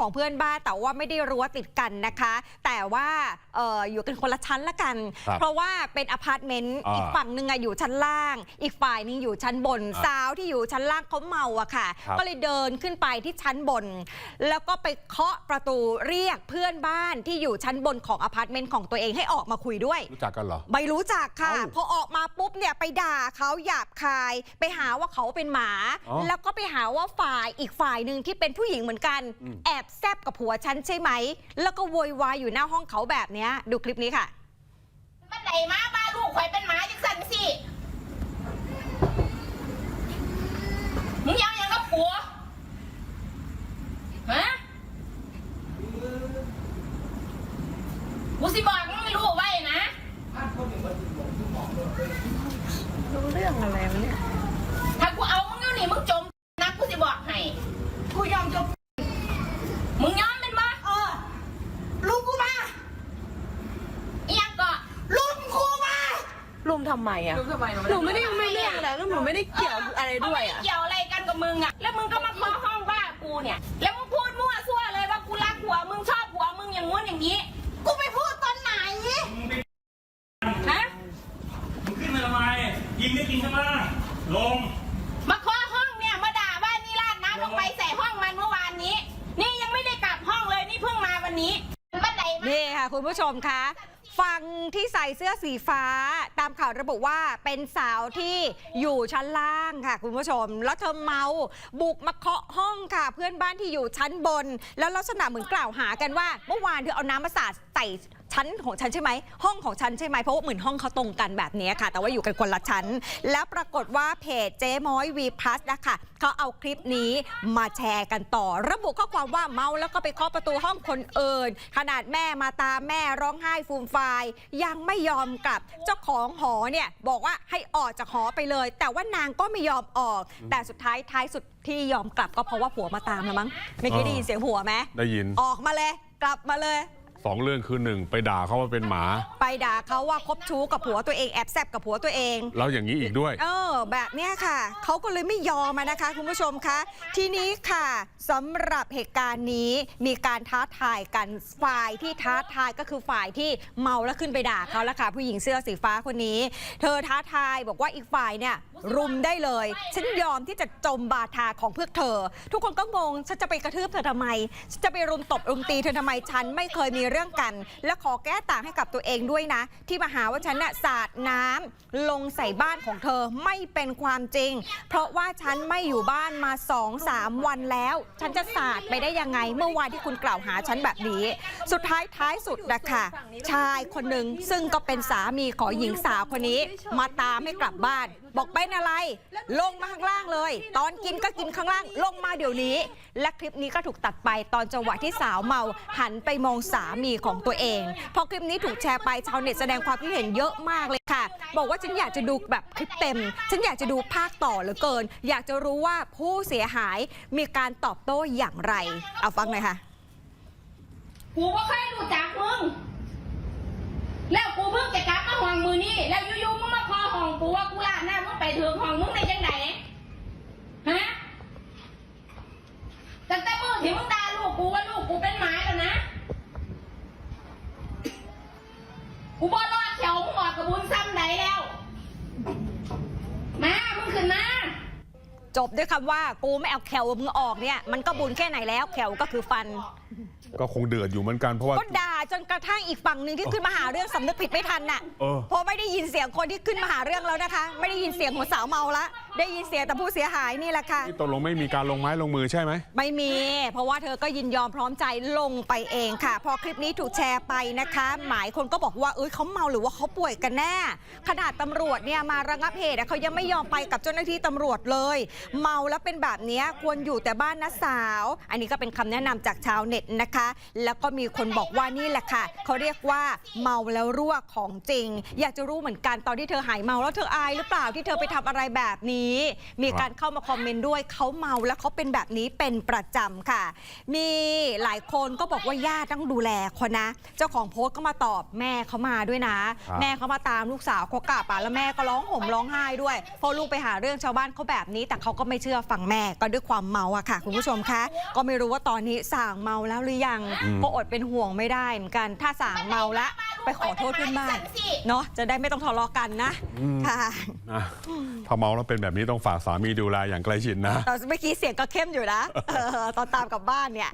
ของเพื่อนบ้านแต่ว่าไม่ได้รั้วติดกันนะคะ แต่ว่าเอออยู่กันคนละชั้นละกันครับเพราะว่าเป็นอพาร์ตเมนต์อ่าอีกฝั่งหนึ่งอะอยู่ชั้นล่าง อีกฝ่ายหนึงอยู่ชั้นบนอ่าสาวที่อยู่ชั้นล่างเขาเมาอะค่ะครับก็เลยเดินขึ้นไปที่ชั้นบน แล้วก็ไปเคาะประตูเรียกเพื่อนบ้านที่อยู่ชั้นบนของอพาร์ตเมนต์ของตัวเองให้ออกมาคุยด้วยรู้จักกันเหรอไม่รู้จักค่ะเอ้าพอออกมาปุ๊บเนี่ยไปด่าเขาหยาบคาย ไปหาว่าเขาเป็นหมาอ๋อแล้วก็ไปหาว่าฝ่ายอีกฝ่ายหนึ่งที่เป็นผู้หญิงเหมือนกันอืมแอบแซบกับผัวฉันใช่ไหม แล้วก็โวยวายอยู่หน้าห้องเขาแบบเนี้ย ดูคลิปนี้ค่ะ มันไหนมาบ้าลูกข่อยเป็นหมาจังสันสิมึงยังยังกับผัวฮะกูสิบอกมึงไม่รู้ไว้นะรู้เรื่องอะไรวะเนี่ย ถ้ากูเอามึงอยู่นี่มึงจมนะกูสิบอกให้ กูยอมจบมึงยอมเป็นบ่ เออลุงกูมา อีหยังก็ ลุงกูมาลุม ทำไมอะหนูไม่ได้ไม่เรื่องอะไรก็หนูไม่ได้เกี่ยวอะไรเขาด้วยไม่ได้อะ เกี่ยวอะไรกันกับมึงอะแล้วมึงก็มาเคาะห้องว่ากูเนี่ย แล้วมึงพูดมั่วซั่วเลยว่ากูรักผัวมึงชอบผัวมึงอย่างงู้นอย่างนี้ กูไปพูดตอนไหนฮะมึงขึ้นมาทำไมยิงได้ยิงข้างล่างลง มาเคาะห้องเนี่ยมาด่าว่านี่ราดน้ำลงไปใส่ห้องมันเมื่อวานนี้ นี่ยังไม่ได้กลับห้องเลยนี่เพิ่งมาวันนี้บันไดมา นี่ค่ะคุณผู้ชมคะ ฝั่งที่ใส่เสื้อสีฟ้า ตามข่าวระบุว่าเป็นสาวที่อยู่ชั้นล่างค่ะ คุณผู้ชม แล้วเธอเมาบุกมาเคาะห้องค่ะ เพื่อนบ้านที่อยู่ชั้นบน แล้วลักษณะเหมือนกล่าวหากันว่า เมื่อวานเธอเอาน้ำมาสาดใส่ ชั้นของฉันใช่ไหมห้องของฉันใช่ไหมเพราะว่าเหมือนห้องเขาตรงกันแบบนี้ค่ะ แต่ว่าอยู่กันคนละชั้น แล้วปรากฏว่าเพจเจ๊ม้อยวีพลัสนะคะเขาเอาคลิปนี้มาแชร์กันต่อ ระบุข้อความว่าเมาแล้วก็ไปเคาะประตูห้องคนอื่น ขนาดแม่มาตามแม่ร้องไห้ฟูมฟายยังไม่ยอมกลับเจ้าของหอเนี่ยบอกว่าให้ออกจากหอไปเลย แต่ว่านางก็ไม่ยอมออก แต่สุดท้ายท้ายสุดที่ยอมกลับก็เพราะว่าผัวมาตามแล้วมั้งเมื่อกี้ได้ยินเสียงผัวไหมได้ยินออกมาเลย กลับมาเลย สองเรื่องคือหนึ่งไปด่าเขาว่าเป็นหมา ไปด่าเขาว่าคบชู้กับผัวตัวเองแอบแซบกับผัวตัวเองแล้วอย่างนี้อีกด้วย เออ แบบเนี้ยค่ะเขาก็เลยไม่ยอมอะนะคะ คุณผู้ชมคะทีนี้ค่ะสำหรับเหตุการณ์นี้มีการท้าทายกันฝ่ายที่ท้าทายก็คือฝ่ายที่เมาแล้วขึ้นไปด่าเขาแล้วค่ะ ผู้หญิงเสื้อสีฟ้าคนนี้ เธอท้าทายบอกว่าอีกฝ่ายเนี่ยรุมได้เลย ฉันยอมที่จะจมบาทาของพวกเธอ ทุกคนก็งงฉันจะไปกระทืบเธอทำไมฉันจะไปรุมตบรุมตีเธอทำไมฉันไม่เคยมีเรื่องื่องกัน และขอแก้ต่างให้กับตัวเองด้วยนะ ที่มาหาว่าฉันน่ะสาดน้ำลงใส่บ้านของเธอไม่เป็นความจริง เพราะว่าฉันไม่อยู่บ้านมา2องสามวันแล้ว ฉันจะสาดไปได้ยังไง เมื่อวานที่คุณกล่าวหาฉันแบบนี้ สุดท้ายท้ายสุดนะคะชายคนหนึ่งซึ่งก็เป็นสามีของหญิงสาวคนนี้มาตามให้กลับบ้าน บอกเป็นอะไร ลงมาข้างล่างเลย ตอนกินก็กินข้างล่าง ลงมาเดี๋ยวนี้ และคลิปนี้ก็ถูกตัดไปตอนจังหวะที่สาวเมาหันไปมองสามีของตัวเอง พอคลิปนี้ถูกแชร์ไปชาวเน็ตแสดงความคิดเห็นเยอะมากเลยค่ะ บอกว่าฉันอยากจะดูแบบคลิปเต็ม ฉันอยากจะดูภาคต่อเหลือเกิน อยากจะรู้ว่าผู้เสียหายมีการตอบโต้อย่างไร เอาฟังหน่อยค่ะ กูก็เคยรู้จักมึง แล้วกูเพิ่งจะกลับมาห้องมือนี่แล้วอยู่ๆมึงมาคอห้องกูว่ากูลาดหน้ามึงไปถึงห้องมึงได้ยังไงฮะตั้งแต่มือที่มึงด่าลูกกูว่าลูกกูเป็นหมาแล้วนะ กูบอรอดแถวมึงออกกับบุญซ้ำไหนแล้ว มา มึงขึ้นมา จบด้วยคำว่ากูไม่เอาแขวมึงออกเนี่ยมันก็บุญแค่ไหนแล้วแขวก็คือฟัน ก็คงเดือดอยู่เหมือนกันเพราะว่า ก็ด่าจนกระทั่งอีกฝั่งหนึ่งที่ขึ้นมาหาเรื่องสำนึกผิดไม่ทันน่ะเออ เพราะไม่ได้ยินเสียงคนที่ขึ้นมาหาเรื่องแล้วนะคะ ไม่ได้ยินเสียงของสาวเมาละได้ยินเสียงแต่ผู้เสียหายนี่แหละค่ะนี่ตกลงไม่มีการลงไม้ลงมือใช่ไหม ไม่มี เพราะว่าเธอก็ยินยอมพร้อมใจลงไปเองค่ะ พอคลิปนี้ถูกแชร์ไปนะคะ หมายคนก็บอกว่าเอ้ยเขาเมาหรือว่าเขาป่วยกันแน่ ขนาดตำรวจเนี่ยมาระงับเหตุอะเขายังไม่ยอมไปกับเจ้าหน้าที่ตำรวจเลย เมาแล้วเป็นแบบเนี้ยควรอยู่แต่บ้านนะสาว อันนี้ก็เป็นคำแนะนำจากชาวเน็ตนะคะ แล้วก็มีคนบอกว่านี่แหละค่ะเขาเรียกว่าเมาแล้วรั่วของจริง อยากจะรู้เหมือนกันตอนที่เธอหายเมาแล้วเธออายหรือเปล่าที่เธอไปทำอะไรแบบนี้นี้ มีการเข้ามาคอมเมนต์ด้วยเขาเมาแล้วเขาเป็นแบบนี้เป็นประจำค่ะ มีหลายคนก็บอกว่าญาติต้องดูแลคนนะ เจ้าของโพสต์ก็มาตอบแม่เขามาด้วยนะ ครับ แม่เขามาตามลูกสาวเขากลับอะแล้วแม่ก็ร้องห่มร้องไห้ด้วยเพราะลูกไปหาเรื่องชาวบ้านเขาแบบนี้ แต่เขาก็ไม่เชื่อฟังแม่ก็ด้วยความเมาอะค่ะ คุณผู้ชมคะก็ไม่รู้ว่าตอนนี้ส่างเมาแล้วหรือยังอืมก็อดเป็นห่วงไม่ได้เหมือนกัน ถ้าส่างเมาแล้วไปขอโทษเพื่อนบ้านเนาะจะได้ไม่ต้องทะเลาะกันนะค่ะนะถ้าเมาแล้วเป็นแบบนี้ต้องฝากสามีดูแลอย่างใกล้ชิดนะ ตอนเมื่อกี้เสียงก็เข้มอยู่นะเออตอนตามกลับบ้านเนี่ย